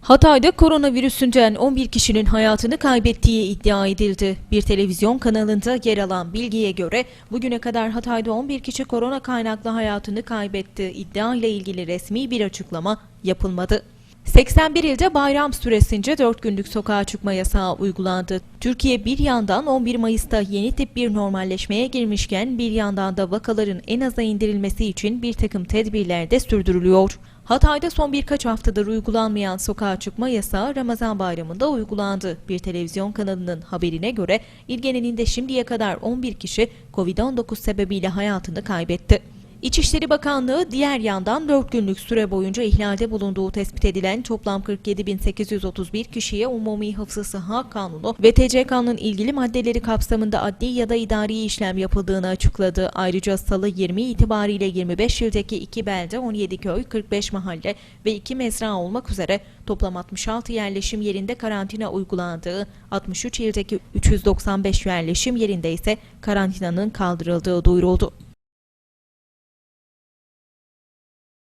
Hatay'da koronavirüsünden 11 kişinin hayatını kaybettiği iddia edildi. Bir televizyon kanalında yer alan bilgiye göre bugüne kadar Hatay'da 11 kişi korona kaynaklı hayatını kaybetti. İddia ile ilgili resmi bir açıklama yapılmadı. 81 ilde bayram süresince 4 günlük sokağa çıkma yasağı uygulandı. Türkiye bir yandan 11 Mayıs'ta yeni tip bir normalleşmeye girmişken bir yandan da vakaların en aza indirilmesi için bir takım tedbirler de sürdürülüyor. Hatay'da son birkaç haftadır uygulanmayan sokağa çıkma yasağı Ramazan bayramında uygulandı. Bir televizyon kanalının haberine göre il genelinde şimdiye kadar 11 kişi Covid-19 sebebiyle hayatını kaybetti. İçişleri Bakanlığı diğer yandan 4 günlük süre boyunca ihlalde bulunduğu tespit edilen toplam 47.831 kişiye Umumi Hıfzı Sıha Kanunu ve TCK'nın ilgili maddeleri kapsamında adli ya da idari işlem yapıldığını açıkladı. Ayrıca salı 20 itibariyle 25 ildeki 2 belde, 17 köy, 45 mahalle ve 2 mezra olmak üzere toplam 66 yerleşim yerinde karantina uygulandığı, 63 ildeki 395 yerleşim yerinde ise karantinanın kaldırıldığı duyuruldu.